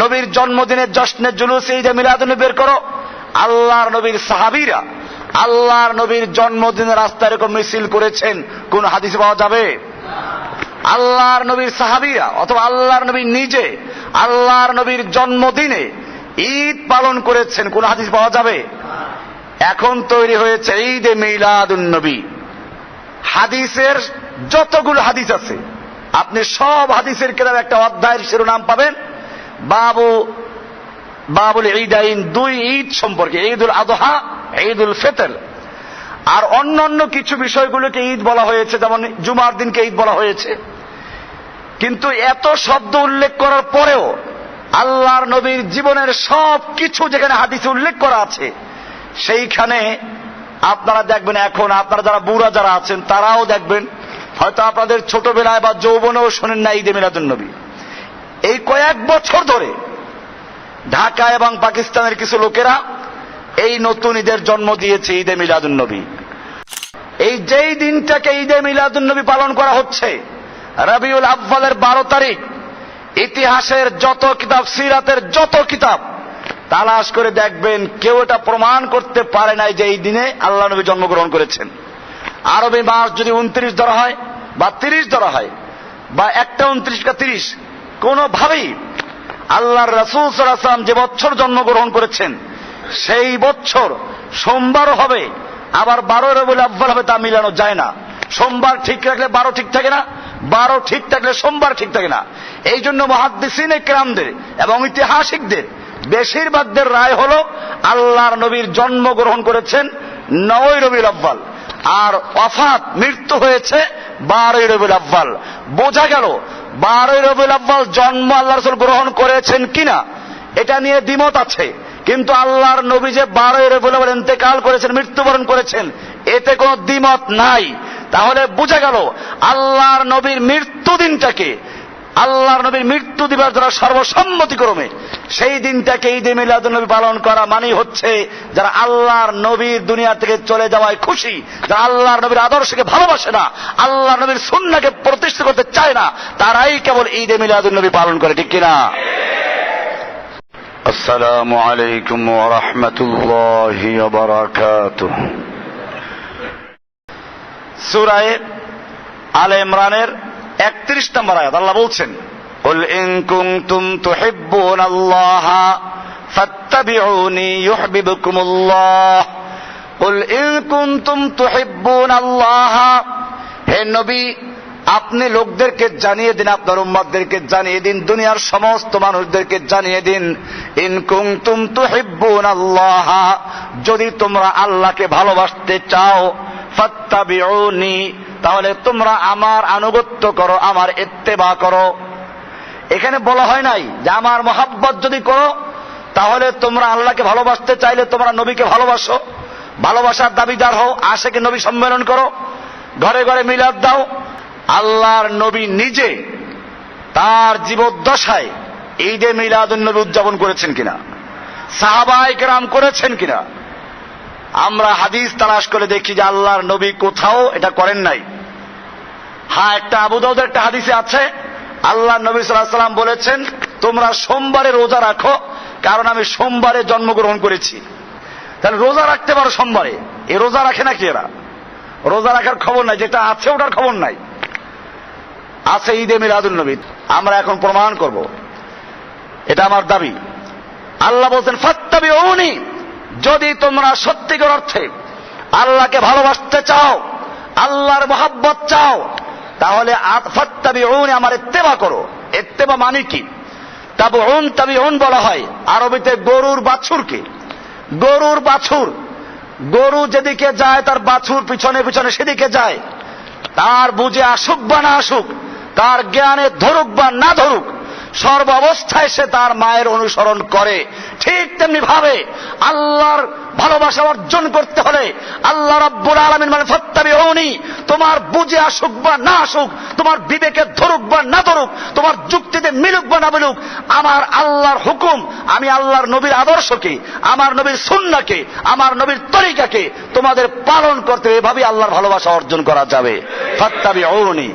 নবীর জন্মদিনের জশ্নের জুলুস, ঈদে মিলাদুন বের করো। আল্লাহর নবীর সাহাবীরা আল্লাহর নবীর জন্মদিনের রাস্তায় এরকম মিছিল করেছেন, কোন হাদিসে পাওয়া যাবে? আল্লাহর নবীর সাহাবীরা অথবা আল্লাহর নবী নিজে আল্লাহর নবীর জন্মদিনে ঈদ পালন করেছেন, কোন হাদিস পাওয়া যাবে? এখন তৈরি হয়েছে ঈদে মিলাদুন নবী। হাদিসের যতগুলো হাদিস আছে, আপনি সব হাদিসের কেতাব একটা অধ্যায়ের শিরোনাম পাবেন। বাবু, বাবুল ঈদাইন দুই ঈদ সম্পর্কে, ঈদুল আদহা, ঈদুল ফেতর। আর অন্য অন্য কিছু বিষয়গুলোকে ঈদ বলা হয়েছে, যেমন জুমার দিনকে ঈদ বলা হয়েছে। কিন্তু এত শব্দ উল্লেখ করার পরেও আল্লাহর নবীর জীবনের সব কিছু যেখানে হাদিসে উল্লেখ করা আছে, সেইখানে আপনারা দেখবেন এখন, আপনারা যারা বুড়া যারা আছেন, তারাও দেখবেন, হয়তো আপনাদের ছোটবেলায় বা যৌবনেও শোনেন না ঈদে মিলাদুন নবী। এই কয়েক বছর ধরে ঢাকা এবং পাকিস্তানের কিছু লোকেরা এই নতুন ঈদের জন্ম দিয়েছে ঈদে মিলাদুন নবী। এই যেই দিনটাকে ঈদে মিলাদুন নবী পালন করা হচ্ছে, রবিউল আব্বালের বারো তারিখ, ইতিহাসের যত কিতাব, সিরাতের যত কিতাব, তালাশ করে দেখবেন কেউ এটা প্রমাণ করতে পারে নাই যে এই দিনে আল্লাহ নবী জন্মগ্রহণ করেছেন। আরবি মাস যদি উনত্রিশ ধরা হয় বা তিরিশ ধরা হয়, বা একটা উনত্রিশ বা তিরিশ কোনোভাবেই আল্লাহর রসুল সাল্লাম যে বছর জন্মগ্রহণ করেছেন, সেই বছর সোমবারও হবে, আবার বারো রবিউল আব্বাল হবে তা মিলানো যায় না। সোমবার ঠিক রাখলে বারো ঠিক থাকে না, বারো ঠিক থাকলে সোমবার ঠিক থাকে না। এই জন্য মহাদ্দিসিন একরামদের এবং ঐতিহাসিকদের বেশিরভাগদের রায় হল, আল্লাহর নবীর জন্মগ্রহণ করেছেন নয় রবিউল আব্বাল আর অফাত মৃত্যু হয়েছে বারোই রবিউল আব্বাল বোঝা গেল বারোই রবিউল আব্বাল জন্ম আল্লাহ রসুল গ্রহণ করেছেন কিনা, এটা নিয়ে দ্বিমত আছে। কিন্তু আল্লাহর নবী যে বারোই রবিউল আব্বাল ইন্তেকাল করেছেন, মৃত্যুবরণ করেছেন, এতে কোনো দ্বিমত নাই। তাহলে বুঝে গেল, আল্লাহর নবীর মৃত্যু দিনটাকে আল্লাহর নবীর মৃত্যু দিবার যারা সর্বসম্মতিক্রমে সেই দিনটাকে ঈদে মিলাদুল নবী পালন করা মানেই হচ্ছে যারা আল্লাহর নবীর দুনিয়া থেকে চলে যাওয়ায় খুশি যারা আল্লাহর নবীর আদর্শকে ভালোবাসে না আল্লাহ নবীর সুন্নাকে প্রতিষ্ঠা করতে চায় না তারাই কেবল ঈদে মিলাদুল নবী পালন করে ঠিক কিনা? আসসালামু আলাইকুম ওয়া রাহমাতুল্লাহি ওয়া বারাকাতুহু। সূরায়ে আলে ইমরানের একত্রিশ নম্বর আয়াত আল্লাহ বলছেন قل إن كنتم تحبون الله فاتبعوني يحببكم الله قل إن كنتم تحبون الله হে নবী আপনি লোকদেরকে জানিয়ে দিন আপনার উম্মাদেরকে জানিয়ে দিন দুনিয়ার সমস্ত মানুষদেরকে জানিয়ে দিন ইন কুনতুম তুহিব্বুন আল্লাহ যদি তোমরা আল্লাহকে ভালোবাসতে চাও ফাত্তাবিউনি তাহলে তোমরা আমার আনুগত্য করো, আমার ইত্তেবা করো। এখানে বলা হয় নাই যে আমার মহাব্বত যদি করো, তাহলে তোমরা আল্লাহকে ভালোবাসতে চাইলে তোমরা নবীকে ভালোবাসো। ভালোবাসার দাবিদার হও আশেকে নবী সম্মেলন করো, ঘরে ঘরে মিলাদ দাও। আল্লাহর নবী নিজে তার জীবদ্দশায় ঈদে মিলাদুন নবী উদযাপন করেছেন কিনা? সাহাবাই কেরাম করেছেন কিনা? আমরা হাদিস তালাশ করে দেখি যে আল্লাহর নবী কোথাও এটা করেন নাই। হ্যাঁ একটা আবুদাউদের একটা হাদিসে আছে আল্লাহ নবী সাল্লাম বলেছেন, তোমরা সোমবারে রোজা রাখো, কারণ আমি সোমবারে জন্মগ্রহণ করেছি। তাহলে রোজা রাখতে পারো সোমবারে। এ রোজা রাখে নাকি এরা? রোজা রাখার খবর নাই, যেটা আছে ওটার খবর নাই। আছে ঈদে মিলাদুল নবী, আমরা এখন প্রমাণ করব। এটা আমার দাবি। আল্লাহ বলছেন ফাত্তাবি যদি তোমরা সত্যিকার অর্থে আল্লাহকে ভালোবাসতে চাও, আল্লাহর মহাব্বত চাও, তাহলে আমার এত্তেবা করো। এত্তেবা মানে কি? তাবু ওন তাবি ওন বলা হয় আরবিতে গরুর বাছুরকে। গরুর বাছুর। গরু যেদিকে যায় তার বাছুর পিছনে পিছনে সেদিকে যায়। তার বুঝে আসুক বা না আসুক, তার জ্ঞানে ধরুক বা না ধরুক সর্ব অবস্থায় সে তার মায়ের অনুসরণ করে। ঠিক তেমনি ভাবে আল্লাহর ভালোবাসা অর্জন করতে হলে আল্লাহ রব্বুল আলমিন মানে ফত্তাবি হৌনি তোমার বুঝে আসুক বা না আসুক, তোমার বিবেকে ধরুক বা না ধরুক, তোমার যুক্তিতে মিলুক বা না মিলুক, আমার আল্লাহর হুকুম, আমি আল্লাহর নবীর আদর্শকে, আমার নবীর সুন্নাকে আমার নবীর তরিকাকে তোমাদের পালন করতে এভাবে আল্লাহর ভালোবাসা অর্জন করা যাবে। ফত্তাবি হৌনি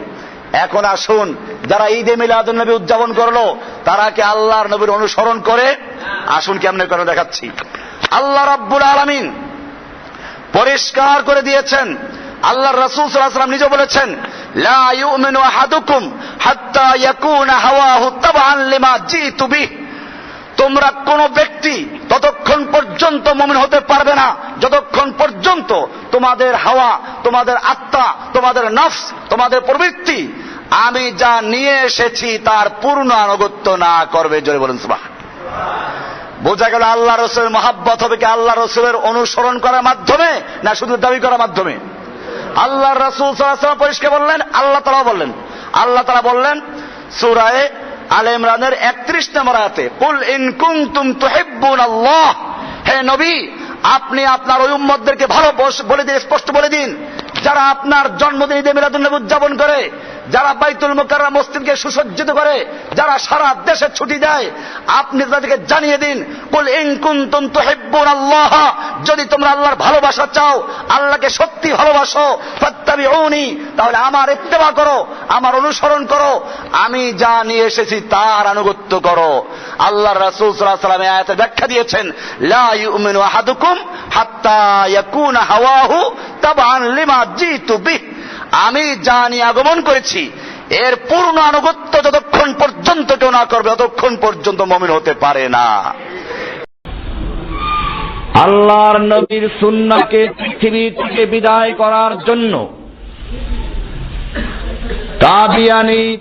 এখন আসুন, যারা ঈদে মিলাদুল নবী উদযাপন করল তারা কি আল্লাহর নবীর অনুসরণ করে আসুন কেমনে করে দেখাচ্ছি। আল্লাহ রাব্বুল আলামিন পরিষ্কার করে দিয়েছেন। আল্লাহ রসুল সাল্লাম নিজে বলেছেন, লা ইউমিনু আহাদুকুম হাত্তা ইয়াকুনা হাওয়াহু তাবআন লিমা জিতু বিহ। তোমরা কোন ব্যক্তি ততক্ষণ পর্যন্ত মমিন হতে পারবে না। যতক্ষণ পর্যন্ত তোমাদের হাওয়া, তোমাদের আত্মা, তোমাদের নফস, তোমাদের প্রবৃত্তি, আমি যা নিয়ে এসেছি তার পূর্ণ আনুগত্য না করবে। জোরে বলুন সুবাহ বোঝা গেল আল্লাহ রসুলের মহাব্বত হবে কি আল্লাহ রসুলের অনুসরণ করার মাধ্যমে না শুধু দাবি করার মাধ্যমে? আল্লাহ রসুল পরিষ্কার বললেন, আল্লাহ তালা বললেন, আল্লাহ তালা বললেন, সুরায় আল ইমরানের একত্রিশ নম্বর আয়াতে, কুল ইন কুনতুম তুহিব্বুন আল্লাহ। হে নবী, আপনি আপনার ওই উম্মদদেরকে ভালো বলে দিন, স্পষ্ট বলে দিন। যারা আপনার জন্মদিন ঈদে মিলাদুন্নবী উদযাপন করে যারা বাইতুল মুকাররা মসজিদকে সুসজ্জিত করে, যারা সারা দেশে ছুটি দেয়, আপনি তাদেরকে জানিয়ে দিন, কুল ইন কুনতুম তুহিব্বুন আল্লাহ যদি তোমরা আল্লাহর ভালোবাসা চাও, আল্লাহকে সত্যি ভালোবাসো, ফাত্তাবিউনি, তাহলে আমার ইত্তেবা করো, আমার অনুসরণ করো, আমি যা নিয়ে এসেছি তার আনুগত্য করো। আল্লাহ রাসূল সাল্লাল্লাহু আলাইহি ওয়াসাল্লাম আয়াতে ব্যাখ্যা দিয়েছেন, লা ইউমিনু হাত্তা হাওয়াহু তাবআন লিমা জিতু বিহ আমি যা নিয়ে আগমন করেছি, এর পূর্ণ আনুগত্য যতক্ষণ পর্যন্ত কেউ না করবে, ততক্ষণ পর্যন্ত মমিন হতে পারে না। আল্লাহর নবীর সুন্নাকে পৃথিবী থেকে বিদায় করার জন্য কাদিয়ানি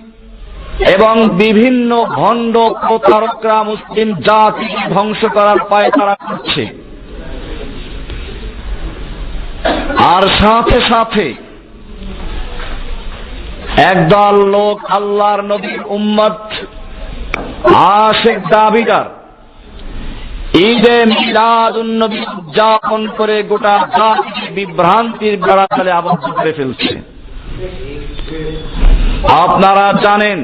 এবং বিভিন্ন ভণ্ড প্রতারকরা মুসলিম জাতিকে ধ্বংস করার পায় তারা করছে। আর সাথে সাথে একদল লোক আল্লাহর নবীর উম্মত, আশেক দাবিদার। ঈদে মিলাদুন্নবী উদযাপন করে গোটা জাতিকে বিভ্রান্তির বেড়াতালে আবদ্ধ করে ফেলছে। আপনারা জানেন,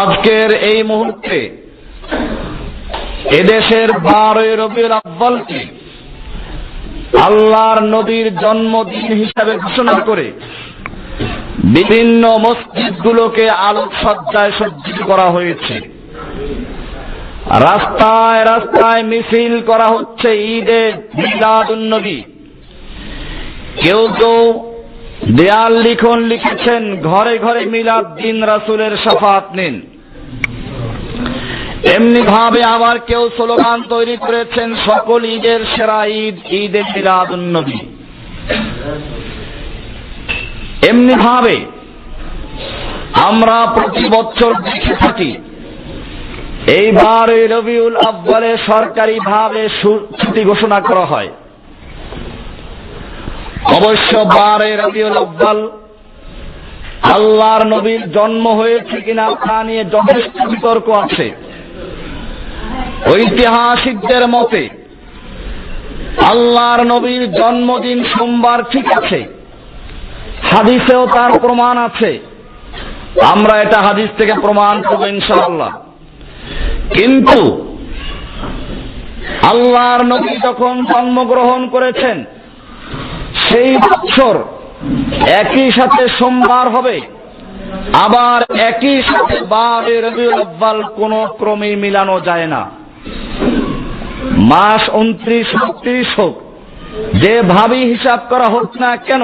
আজকের এই মুহূর্তে এদেশের বারোই রবিউল আব্বালকে আল্লাহর নবীর জন্মদিন হিসাবে ঘোষণা করে বিভিন্ন মসজিদগুলোকে আলোকসজ্জায় সজ্জিত করা হয়েছে। রাস্তায় রাস্তায় মিছিল করা হচ্ছে ঈদে মিলাদুন্নবী। কেউ কেউ দেয়াল লিখন লিখেছেন, ঘরে ঘরে মিলাদ দিন রাসুলের সাফাত নিন। এমনি ভাবে আবার কেউ স্লোগান তৈরি করেছেন, সকল ঈদের সেরা ঈদ, ঈদে মিলাদ মিলাদুন্নবী। এমনি ভাবে আমরা প্রতি বছর দেখে থাকি, এইবার এই রবিউল আব্বালে সরকারি ভাবে ছুটি ঘোষণা করা হয়। অবশ্য বারে রবিউল আব্বাল আল্লাহর নবীর জন্ম হয়েছে কিনা তা নিয়ে যথেষ্ট বিতর্ক আছে। ঐতিহাসিকদের মতে আল্লাহর নবীর জন্মদিন সোমবার ঠিক আছে। হাদিসেও তার প্রমাণ আছে। আমরা এটা হাদিস থেকে প্রমাণ করব ইনশাআল্লাহ। কিন্তু আল্লাহর নবী যখন জন্মগ্রহণ করেছেন, সেই বছর একই সাথে সোমবার হবে। আবার একই সাথে বারে রবিউল আব্বাল কোন ক্রমে মিলানো যায় না। মাস উনত্রিশ উনত্রিশ হোক, যে ভাবি হিসাব করা হোক না কেন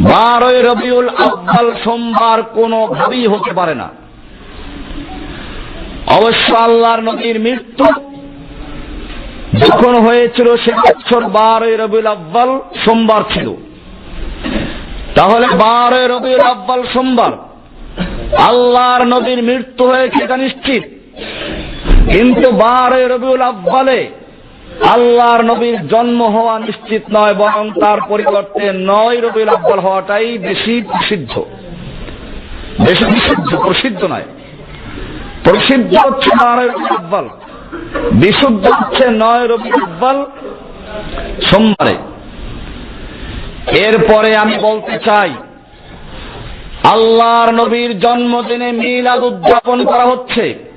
বারোই রবিউল আব্বাল সোমবার কোনো ভাবি হতে পারে না। অবশ্য আল্লাহর মৃত্যু যখন হয়েছিল সে বছর বারোই রবিউল আব্বাল সোমবার ছিল। তাহলে বারোই রবিউল আব্বাল সোমবার আল্লাহর নবীর মৃত্যু হয়েছে এটা নিশ্চিত। কিন্তু বারোই রবিউল আব্বালে আল্লাহর নবীর জন্ম হওয়া নিশ্চিত নয়, বরং তার পরিবর্তে নয় রবিউল আব্বাল হওয়াটাই বেশি প্রসিদ্ধ। বেশি বিশুদ্ধ প্রসিদ্ধ নয়। প্রসিদ্ধ হচ্ছে নয় রবি আব্বাল বিশুদ্ধ হচ্ছে নয় রবি আব্বাল সোমবারে। এরপরে আমি বলতে চাই, আল্লাহর নবীর জন্মদিনে মিলাদ উদযাপন করা হচ্ছে।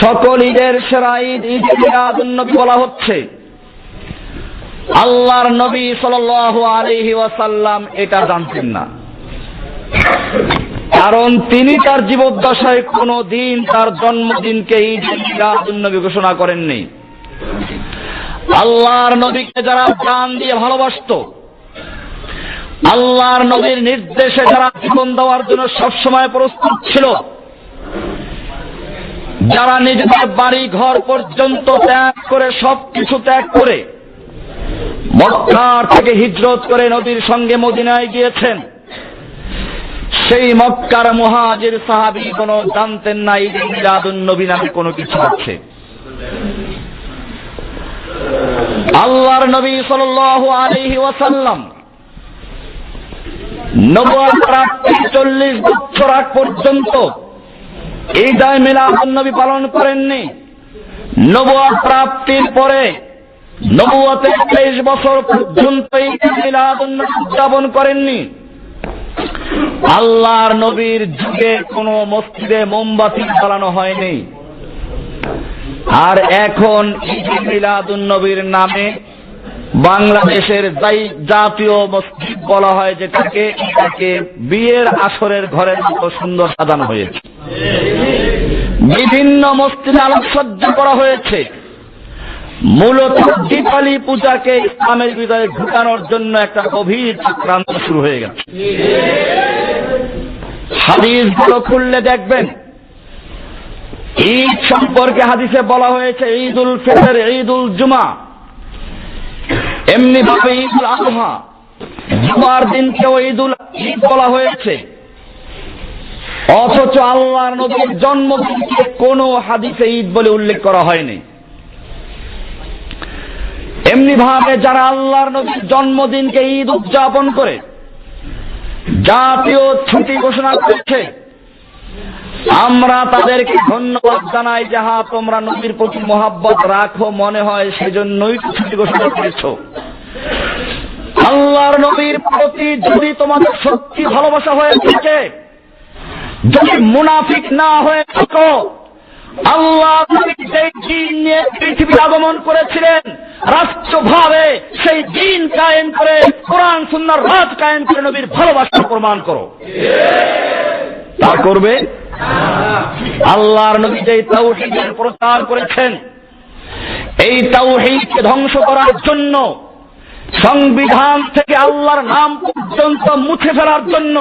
সকল ঈদের সেরা ঈদ ঈদ উন্নতি বলা হচ্ছে। আল্লাহর নবী সাল আলহি ওয়াসাল্লাম এটা জানতেন না। কারণ তিনি তার জীবদ্দশায় কোনো দিন তার জন্মদিনকে ঈদ নবী ঘোষণা করেননি। আল্লাহর নবীকে যারা প্রাণ দিয়ে ভালোবাসত, আল্লাহর নবীর নির্দেশে যারা জীবন দেওয়ার জন্য সবসময় প্রস্তুত ছিল যারা নিজেদের বাড়ি, ঘর পর্যন্ত ত্যাগ করে সব কিছু ত্যাগ করে মক্কার থেকে হিজরত করে নদীর সঙ্গে মদিনায় গিয়েছেন, সেই মক্কার মহাজির সাহাবি কোন জানতেন না, ঈদ মিলাদুন নবী নামে কোনো কিছু আছে। আল্লাহর নবী সাল আলহি ওয়াসাল্লাম প্রাপ্তির চল্লিশ বছর আগ পর্যন্ত এই দায় মিলাদুন নবী পালন করেননি। নবুয়া প্রাপ্তির পরে নবুয়াতে তেইশ বছর পর্যন্ত এই মিলাদুন নবী উদযাপন করেননি। আল্লাহর নবীর যুগে কোন মসজিদে মোমবাতি জ্বালানো হয়নি। আর এখন ঈদ মিলাদুন নবীর নামে বাংলাদেশের জাতীয় মসজিদ বলা হয় যেটাকে, এটাকে বিয়ের আসরের ঘরের মতো সুন্দর সাজানো হয়েছে। বিভিন্ন মসজিদে আলোকসজ্জা করা হয়েছে। মূলত দীপালি পূজাকে ইসলামের ভিতরে ঢুকানোর জন্য একটা গভীর চক্রান্ত শুরু হয়ে গেছে। হাদিসগুলো খুললে দেখবেন, ঈদ সম্পর্কে হাদিসে বলা হয়েছে ঈদ উল ফিতর ঈদ উল জুমা। এমনি ভাবে ঈদ উল আজহা জুমার দিনকেও ঈদ উল ঈদ বলা হয়েছে। অথচ আল্লাহর নবীর জন্মদিনকে কোন হাদিসে ঈদ বলে উল্লেখ করা হয়নি। এমনি ভাবে যারা আল্লাহর নবীর জন্মদিনকে ঈদ উদযাপন করে, জাতীয় ছুটি ঘোষণা করেছে, আমরা তাদেরকে ধন্যবাদ জানাই যাহা তোমরা নবীর প্রতি মোহাব্বত রাখো, মনে হয় সেজন্যই ছুটি ঘোষণা করেছ। আল্লাহর নবীর প্রতি যদি তোমাদের সত্যি ভালোবাসা হয়ে থাকে যদি মুনাফিক না হয়ে থাকো, আল্লাহ নিয়ে পৃথিবী আগমন করেছিলেন, রাষ্ট্রভাবে সেই দিন কায়েম করে, কোরআন, সুন্নার রাজ কায়েম করে নবীর ভালোবাসা প্রমাণ করো। তা করবে? আল্লাহর নবী যেই তাওহীদের প্রচার করেছেন, এই তাওহীদকে ধ্বংস করার জন্য, সংবিধান থেকে আল্লাহর নাম পর্যন্ত মুছে ফেলার জন্য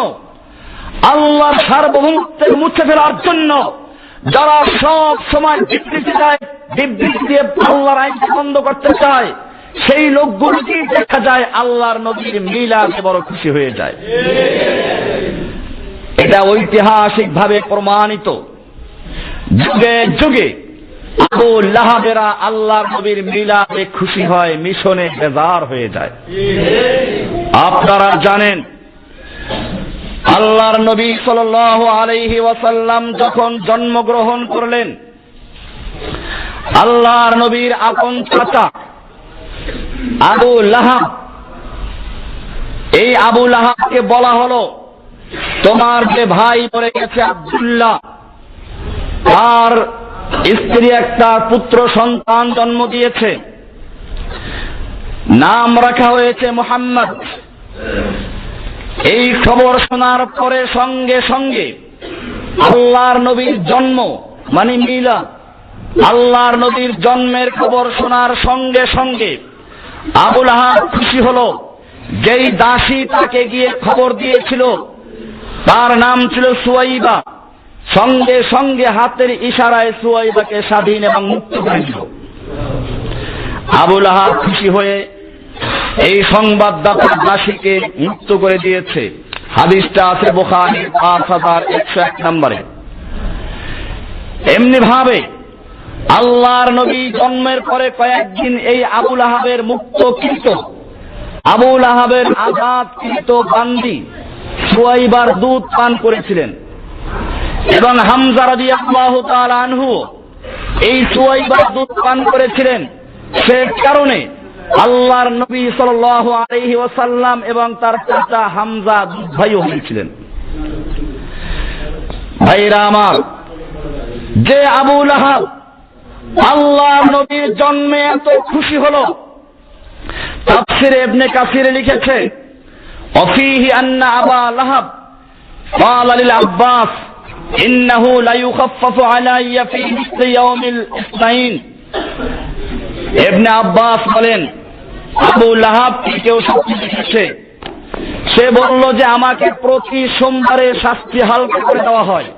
আল্লাহর সার্বভৌমত্বের মুছে ফেলার জন্য যারা সব সময় বিবৃতি দেয়, বিবৃতি দিয়ে আল্লাহর আইনকে বন্ধ করতে চায়, সেই লোকগুলোকেই দেখা যায় আল্লাহর নবীর মিলাদে বড় খুশি হয়ে যায়। এটা ঐতিহাসিক ভাবে প্রমাণিত। যুগে যুগে আবু লাহাবেরা আল্লাহর নবীর মিলাদে খুশি হয়, মিশনে বেজার হয়ে যায়। আপনারা জানেন আল্লাহর নবী সাল আলাইহি ওয়াসাল্লাম যখন জন্মগ্রহণ করলেন, আল্লাহর নবীর আপন চাচা আবু লাহাব, এই আবু লাহাবকে বলা হলো, তোমার যে ভাই মরে গেছে আব্দুল্লাহ, তার স্ত্রী একটা পুত্র সন্তান জন্ম দিয়েছে। নাম রাখা হয়েছে মোহাম্মদ। এই খবর শোনার পরে সঙ্গে সঙ্গে আল্লাহর নবীর জন্ম মানে মিলা আল্লাহর নবীর জন্মের খবর শোনার সঙ্গে সঙ্গে আবুল আহাব খুশি হল, যেই দাসী তাকে গিয়ে খবর দিয়েছিল, তার নাম ছিল সুয়াইবা। সঙ্গে সঙ্গে হাতের ইশারায় সুয়াইবাকে স্বাধীন এবং মুক্ত করে দিল। আবুল আহাব খুশি হয়ে এই সংবাদদাতা দাসীকে মুক্ত করে দিয়েছে। হাদিসটা আছে বোখারি পাঁচ হাজার একশো এক নম্বরে। এমনি ভাবে আল্লাহর নবী জন্মের পরে কয়েকদিন এই আবুল আহাবের মুক্ত কৃত আবুল আহাবের আজাদ কৃত বান্দি সুয়াইবার দুধ পান করেছিলেন। এবং হামজা রাজি আল্লাহ আনহু এই সুয়াইবার দুধ পান করেছিলেন। সে কারণে আল্লাহর নবী সাল আলহি ওয়াসাল্লাম এবং তার চাচা হামজা দুধ ভাইও হয়েছিলেন ভাইরা আমার যে আবুল আহাব আল্লাহ নবীর জন্মে এত খুশি হলো তাফসিরে ইবনে কাসিরে লিখেছে অফিহি আন্না আবা লাহাব قال للعباس إنه ليخفف علي في مثل يوم الاثنين ابن আব্বাস বলেন আবু লাহাব কেউ শাস্তি দিচ্ছে সে বলল যে আমাকে প্রতি সোমবারে শাস্তি হালকা করে দেওয়া হয়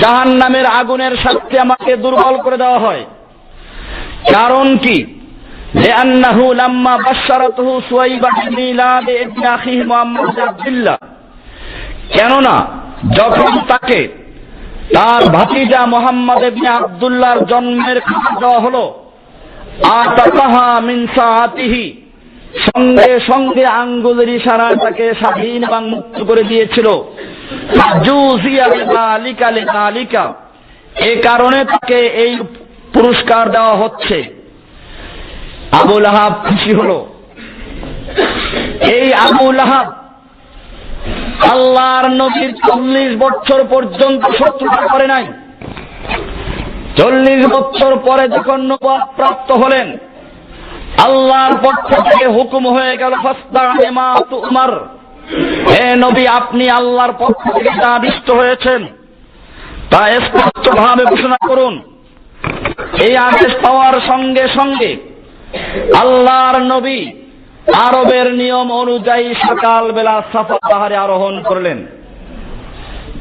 জাহান নামের আগুনের শাস্তি আমাকে দুর্বল করে দেওয়া হয় কারণ কি لأنه لما بشرته سويبة بميلاد ابن أخيه محمد عبد الله কেননা যখন তাকে তার ভাতিজা মোহাম্মদ ইবনে আব্দুল্লাহর জন্মের খবর দেওয়া হলো সঙ্গে সঙ্গে আঙ্গুলের ইশারায় তাকে স্বাধীন এবং মুক্ত করে দিয়েছিল। এ কারণে তাকে এই পুরস্কার দেওয়া হচ্ছে। আবুল আহাব খুশি হলো। এই আবুল আহাব আল্লাহর নবীর চল্লিশ বছর পর্যন্ত শত্রুতা করে নাই। চল্লিশ বছর পরে যখন নবাব প্রাপ্ত হলেন, আল্লাহর পক্ষ থেকে হুকুম হয়ে গেল উমার। হে নবী, আপনি আল্লাহর পক্ষ থেকে যা আদিষ্ট হয়েছেন, তা স্পষ্ট ভাবে ঘোষণা করুন। এই আদেশ পাওয়ার সঙ্গে সঙ্গে আল্লাহর নবী আরবের নিয়ম অনুযায়ী সকালবেলা সাফা পাহাড়ে আরোহণ করলেন।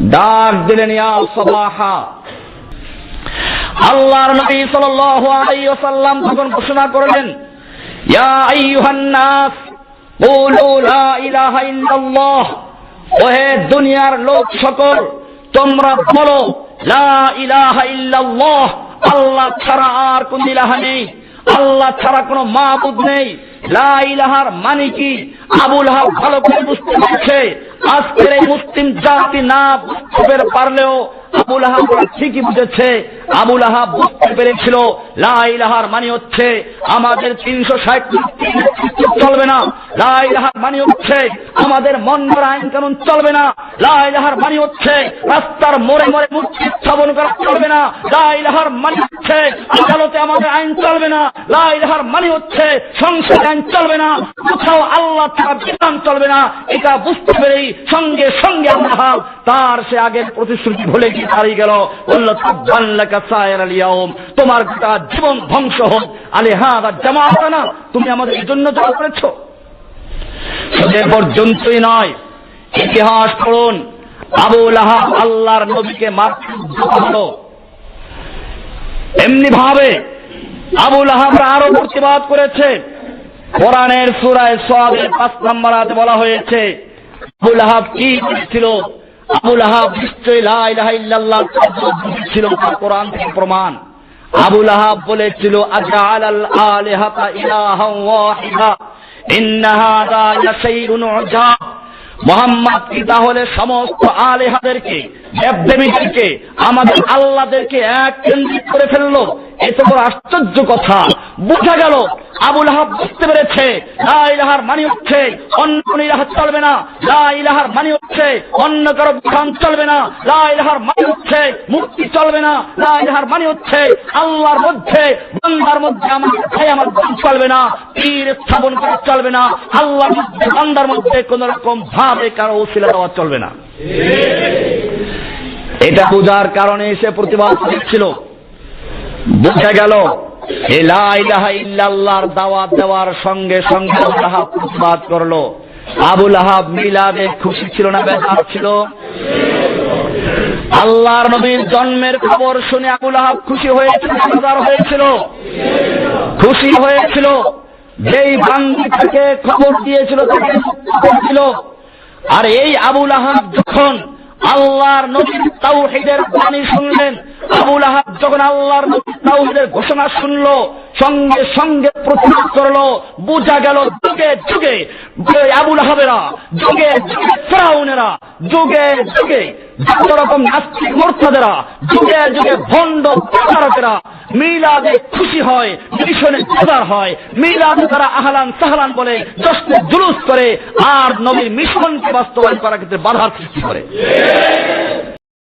ডাক দিলেন, ইয়া সবাহা আল্লাহর নবী সাল্লাল্লাহু আলাইহি ওয়াসাল্লাম তখন ঘোষণা করলেন, ইয়া আইয়ুহান নাস কুলু লা ইলাহা ইল্লাল্লাহ, ওহে দুনিয়ার লোক সকল, তোমরা বলো, লা ইলাহা ইল্লাল্লাহ, আল্লাহ ছাড়া আর কোন ইলাহা নেই, আল্লাহ ছাড়া কোনো মাহবুদ নেই। লা ইলাহার মানে কি? আবুল হাব ভালো করে বুঝতে পারছে। আজকের এই মুসলিম জাতি না বুঝতে পারলেও আবুল আহাব ঠিকই বুঝেছে। আবুল আহাব বুঝতে পেরেছিল। লাইলাহার মানে হচ্ছে আমাদের তিনশো ষাট চলবে না। লাইলাহার মানে হচ্ছে আমাদের মন্ডর আইন কানুন চলবে না। লাইলাহার মানে হচ্ছে রাস্তার মোড়ে মোড়ে মূর্তি স্থাপন করা চলবে না। লাইলাহার মানে হচ্ছে আদালতে আমাদের আইন চলবে না। লাইলাহার মানে হচ্ছে সংসদ আইন চলবে না, কোথাও আল্লাহ ছাড়া বিধান চলবে না, এটা বুঝতে পেরেই সঙ্গে সঙ্গে আল্লাহ তার সে আগের প্রতিশ্রুতি ভুলে গিয়ে হারিয়ে গেল। বলল তোমার গোটা জীবন ধ্বংস হোক। আলে হ্যাঁ জামা না তুমি আমাদের এই জন্য জমা করেছ। সে পর্যন্তই নয়। ইতিহাস পড়ুন। আবুল আহাব আল্লাহর নবীকে মারল এমনি ভাবে আবুল আহাবরা আরও প্রতিবাদ করেছে। কোরআনের সুরায় সোয়াবের পাঁচ নম্বর হাতে বলা হয়েছে, আবুল আহাব কি করেছিল? আবুল আহাব নিশ্চয়ই ছিল কোরআন থেকে প্রমাণ। আবুল আহাব বলেছিল আজআল আল আলিহাতা ইলাহান ওয়াহিদা মোহাম্মদ কি তাহলে সমস্ত আলেহাদেরকে দেবদেবীদেরকে আমাদের আল্লাহদেরকে এক কেন্দ্রিক করে ফেলল। এত বড় আশ্চর্য কথা। বোঝা গেল, আবুল আহাব বুঝতে পেরেছে ইলাহার মানি হচ্ছে অন্য কোন ইলাহার চলবে না। ইলাহার মানি হচ্ছে অন্য কারও বিধান চলবে না। ইলাহার মানি হচ্ছে মুক্তি চলবে না। ইলাহার মানি হচ্ছে আল্লাহর মধ্যে, বান্দার মধ্যে আমার ভাই আমার চলবে না। তীর স্থাপন করা চলবে না। আল্লাহর মধ্যে মধ্যে কোন রকম ভাবে কারও ওসিলা দেওয়া চলবে না। এটা বোঝার কারণে সে প্রতিবাদ করেছিল। বোঝা গেল ইল্লাল্লাহর দাওয়াত দেওয়ার সঙ্গে সঙ্গে প্রতিবাদ করল। আবুল আহাব মিলাদে খুশি ছিল না, বেজার ছিল? আল্লাহর নবীর জন্মের খবর শুনে আবুল আহাব খুশি হয়েছিল হয়েছিল? খুশি হয়েছিল। যেই বাঙ্গি থেকে খবর দিয়েছিল, তাকে আর এই আবুল আহাব যখন আল্লাহর নবীর তাওহিদের বাণী শুনলেন। আবুল আহাব যখন আল্লাহর নবীর তাওহিদের ঘোষণা শুনলো সঙ্গে সঙ্গে প্রতিবাদ করল, বোঝা গেল যুগে যুগে আবুল আহাবেরা, যুগে যুগে ফেরাউনেরা, যুগে যুগে যত রকম নাস্তিক মোর্চাদেরা যুগে যুগে ভণ্ড প্রচারকেরা মিলাদে খুশি হয়, মিশনে বাজার হয়, মিলাদে তারা আহলান সাহলান বলে জশ্নে জুলুস করে, আর নবীর মিশনকে বাস্তবায়ন করার ক্ষেত্রে বাধার সৃষ্টি করে।